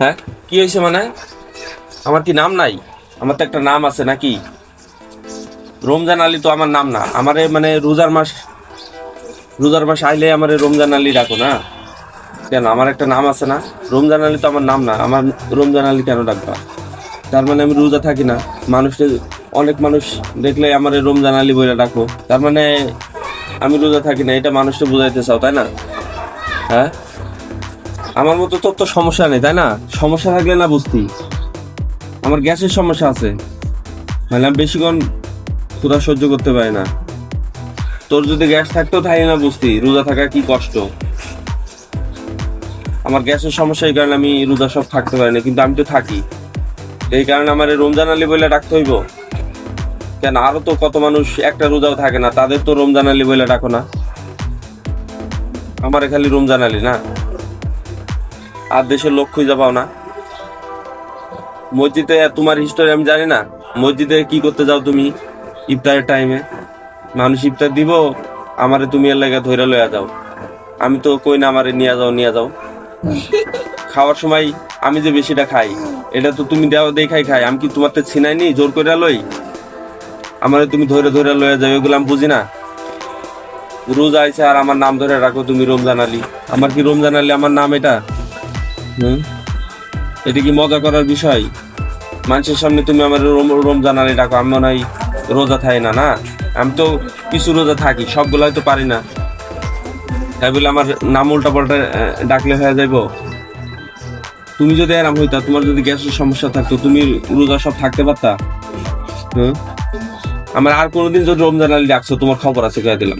হ্যাঁ? কি হয়েছে মানে? আমার কি নাম নাই? আমার তো একটা নাম আছে নাকি? রমজান আলী তো আমার নাম না। আমারে মানে রোজার মাস রোজার মাস আইলে আমারে রমজান আলী ডাকো না? কেন? আমার একটা নাম আছে না? রমজান আলী তো আমার নাম না। আমার রমজান আলী কেন ডাকবা? তার মানে আমি রোজা থাকি না। মানুষকে, অনেক মানুষ দেখলে আমার রমজান আলী বলে ডাকো। তার মানে আমি রোজা থাকি না। এটা মানুষকে বুঝাইতে চাও, তাই না? হ্যাঁ? আমার মতো তোর তো সমস্যা নেই, তাই না? সমস্যা থাকলে না বুঝতি। আমার গ্যাসের সমস্যা আছে। মানে আমি বেশিক্ষণ ক্ষুধা সহ্য করতে পারি না। তোর যদি গ্যাস থাকতো তাই না বুঝতি, রোজা থাকা কি কষ্ট? আমার গ্যাসের সমস্যা এই কারণে আমি রোজা সব থাকতে পারি না, কিন্তু আমি তো থাকি। এই কারণে আমার রমজান আলী বলে ডাকতে হইব। কেন, আরও তো কত মানুষ একটা রোজাও থাকে না, তাদের তো রমজান আলী বলে ডাকো না। আমার খালি রমজান আলী না? আর দেশের লোক খুঁজে পাও না। মসজিদে তোমার হিস্টোরি আমি জানি না। মসজিদে কি করতে যাও তুমি ইফতারের টাইমে মানুষ ইফতার দিব, আমারে তুমি এর লাগে ধরে লইয়া যাও। আমি তো কই না আমারে নিয়ে যাও নিয়ে যাও। খাওয়ার সময় আমি যে বেশিটা খাই, এটা তো তুমি দেওয়া দেখাই খাই। আমি কি তোমার তো ছিনাইনি? জোর করে লই। আমারে তুমি ধরে ধরে লইয়া যাও, এগুলো আমি বুঝি না। রোজ আইছে আর আমার নাম ধরে রাখো তুমি রমজান আলী। আমার কি রমজান আলী আমার নাম এটা? এটা কি মজা করার বিষয়? মানুষের সামনে তুমি আমার রম- রমজান আলী ডাকো, আমি মনে হয় রোজা থাই না না? আমি তো কিছু রোজা থাকি সবগুলো হয়তো পারি না। তাই বলে আমার নাম উল্টা পাল্টা ডাকলে হয়ে যাইব। তুমি যদি এরম হইতা, তোমার যদি গ্যাসের সমস্যা থাকতো, তুমি রোজা সব থাকতে পারতা? হুম? আমার আর কোনোদিন যদি রমজান আলী ডাকছো, তোমার খবর আছে, কয়ে দিলাম।